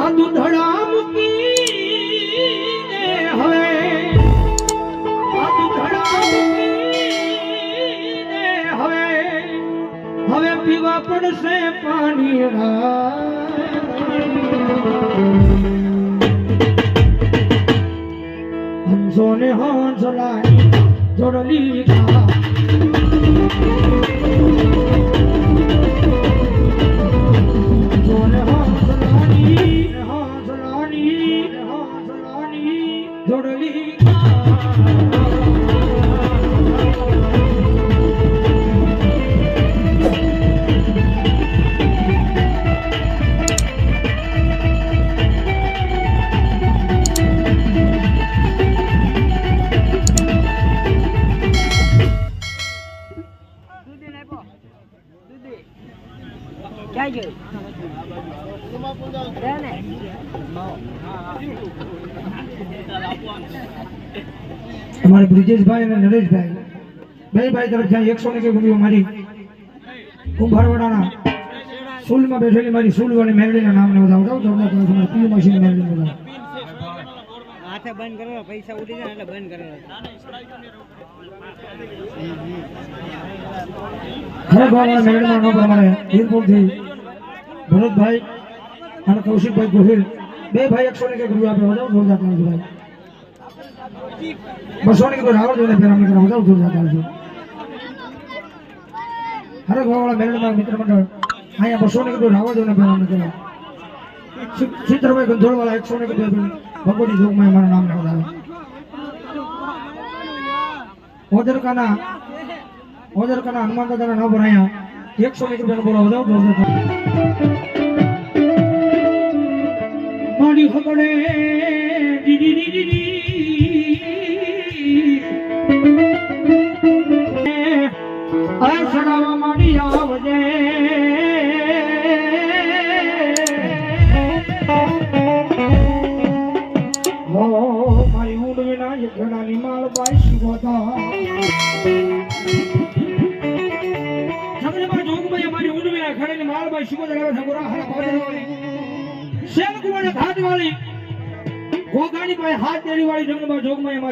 આ દૂધડા મૂકીને હવે. આ દૂધડા મૂકીને હવે. હવે પીવા પડશે પાણી હંસો ને હંસલાની જોડલી ને અમારે બ્રિજેશભાઈ અને નરેશભાઈ. બે ભાઈ જ્યાં એકસો ને ગુમીઓ મારી કુંભારવાડાના સુલમાં બેઠેલી મારી સુલવાળી મેરડીના નામને વધાવડાવ જોરદાર તમે તમારી પીયુ મશીન મેરડી વધાવ હાથે બંધ કરો પૈસા ઉડી જાય એટલે બંધ કરો. ખરેખર મેરડીના નામ અમારે વીરપુરથી ભરતભાઈ અને કૌશિકભાઈ ગોહિલ. બે ભાઈ એકસો ને કે ગુરુ આપે વધાવ જોરદાર તાળી ભાઈ. બસો ને કીધું રાવણ જોઈને ફેરામ કરવા બધા જોરદાર તાળી હરે ગોવાળા બેલડમાં મિત્ર મંડળ. અહીંયા બસો ને કીધું રાવણ જોઈને ફેર કીધું. ચિત્રભાઈ ગંધોળવાળા એકસો ને કીધું ભગવતી જોગમાં મારું નામ નોંધાવે ઓદરકાના ઓદરકાના હનુમાન દાદાના નામ અહીંયા એકસો ને કીધું બોલો વધાવ જોરદાર તાળી. મારી હકડે ડીડી ડીડી ડી. આ સડાવા માંડી આવજે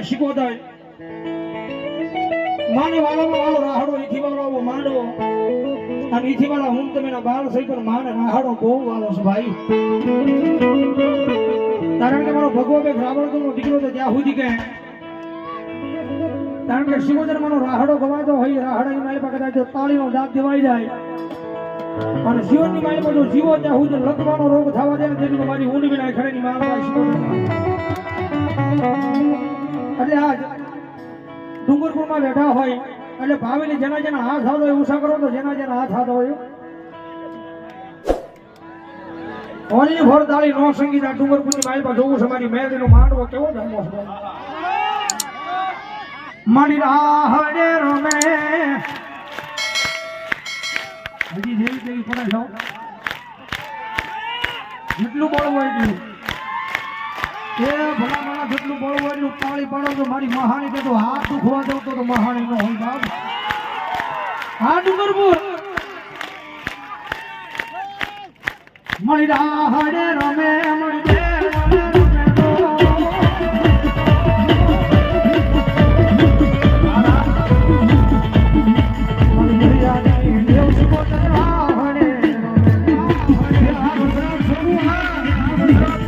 શીખવતા માને વાળામાં વાળો રાહડો, ઈથી વાળો માંડવો. અને ઈથી વાળા હું તમે ના બાળ સહી પણ માને રાહડો બહુ વાળો છે ભાઈ. કારણ કે મારો ભગવો બે રાવણ નો દીકરો તો ત્યાં સુધી કે કારણ કે શિવોદર માનો રાહડો ગવાતો હોય રાહડાની મારી પાસે કદાચ તાળીનો દાંત દેવાઈ જાય. અને જીવનની મારી જો જીવો, ત્યાં સુધી લખવાનો રોગ થવા દે મારી ઊંડ વિના ખરેની મારવા એટલે આજ ડુંગરપુરમાં બેઠા હોય, એટલે ભાવીને જેના જેના હાથ હાથ હોય ઉષા કરો તો જેના જેના હાથ હાથ હોય. ઓનલી ફોર તાળી નો સંગીત આ ડુંગરપુરની પાસે જોવું છે, મારી મેલડીનો માંડવો કેવો ધર્મો છે. મારી રાહડે રમે. હજી જેવી તેવી પડે છો જેટલું બોલવું હોય એટલું. એ ભલા જેટલું પડવું હોય એટલું પાણી પાડો તો મારી મહાણી કહેતો હાથ દુખવા દઉં તો મહાણી નો હોય બાપ હા ડુંગરપુર મળી રમે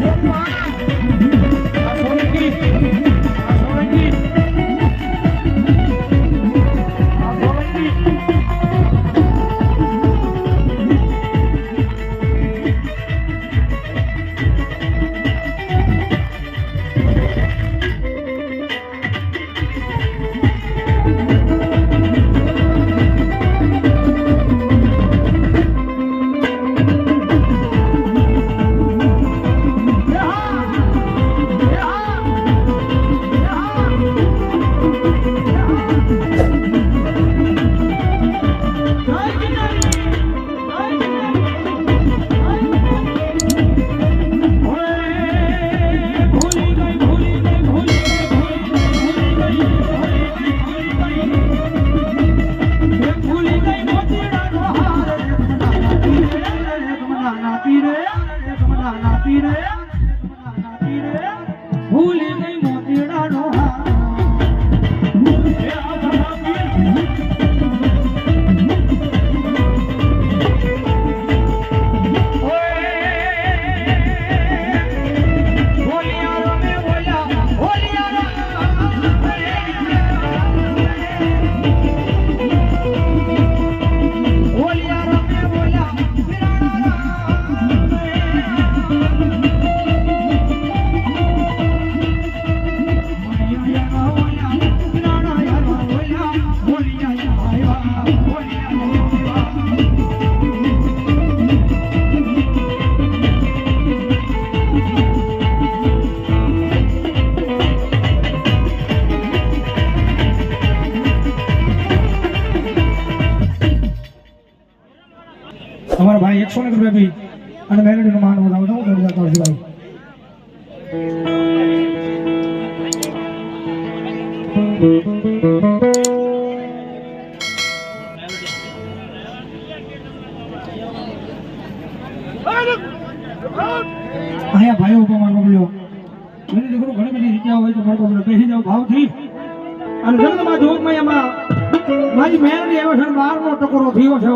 Yeah. ભાઈ એકસો ને રૂપિયા અને મેલેડીનું માન વધાવો તો હું દોડી જતો ભાઈ અહીંયા ભાઈઓ ઉપર મારો બોલ્યો મને દીકરો ઘણી બધી મારો ભાવથી. અને જગતમાં જોગમાં મારી મહેનત એવો છે બારનો ટકોરો થયો છે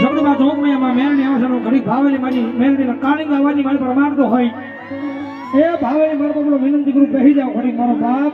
હો. આમ જગતમાં જોગમાં એમાં મહેનત એવો છે ઘડી ભાવેલી મારી મેરણીના કાળી અવાજની મારી પર મારતો હોય એ ભાવેલી મારો બાપડો વિનંતી કરું બેસી જાઓ ઘડી મારો બાપ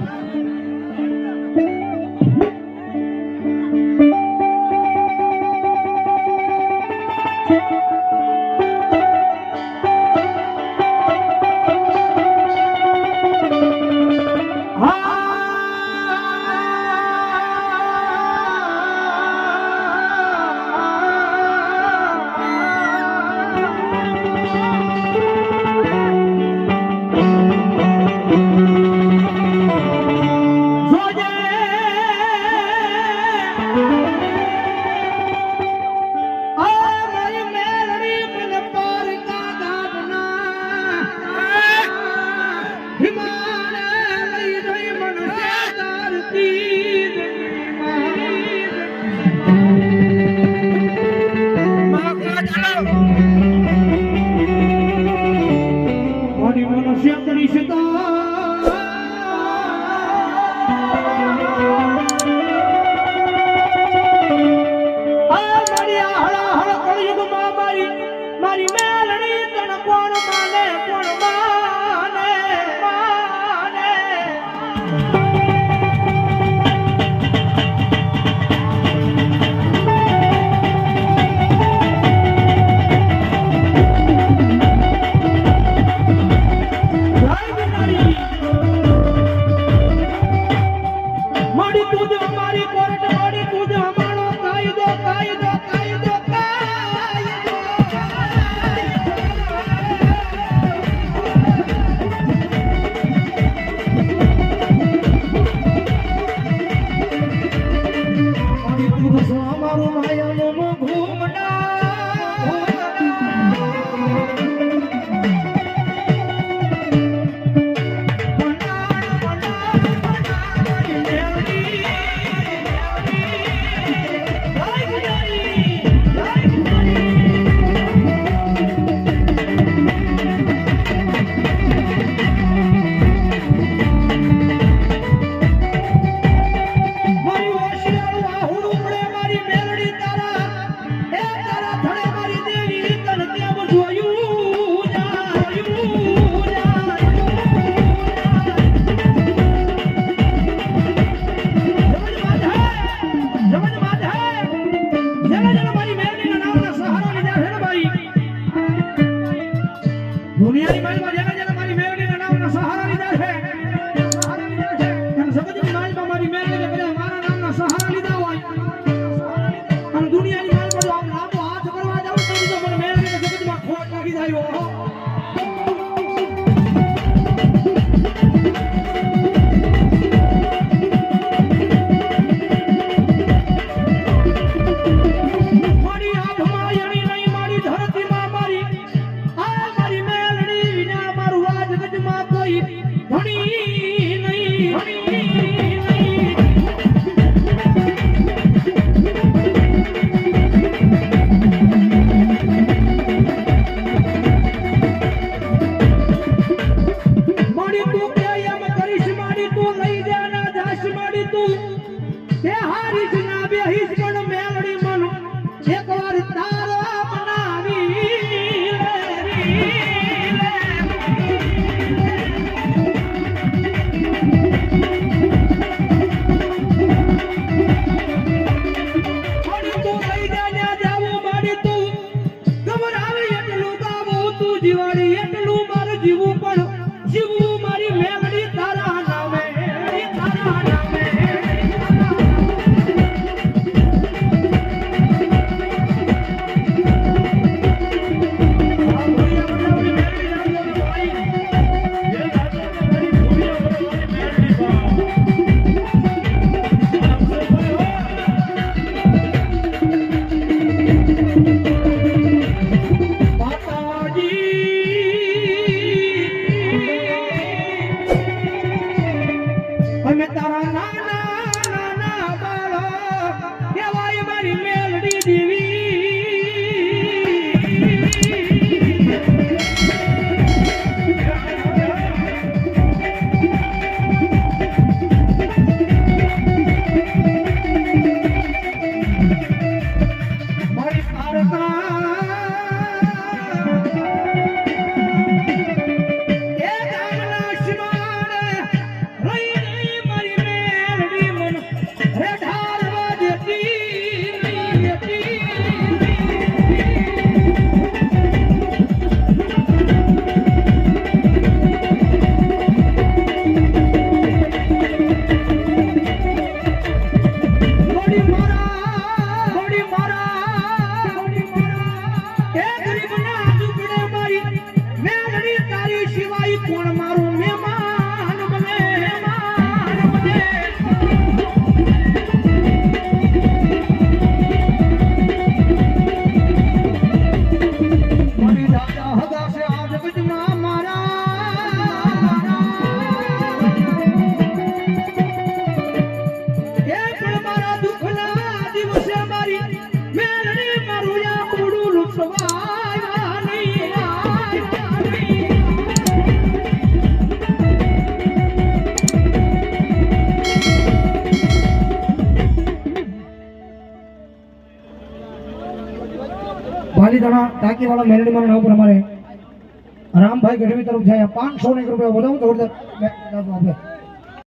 ahead. પાલિતાણા ટાંકીવાળા મેલડીમાં નવ પ્રમાણે રામભાઈ ગઢવી તરફ જાય પાંચસો ને એક રૂપિયા વધારો તો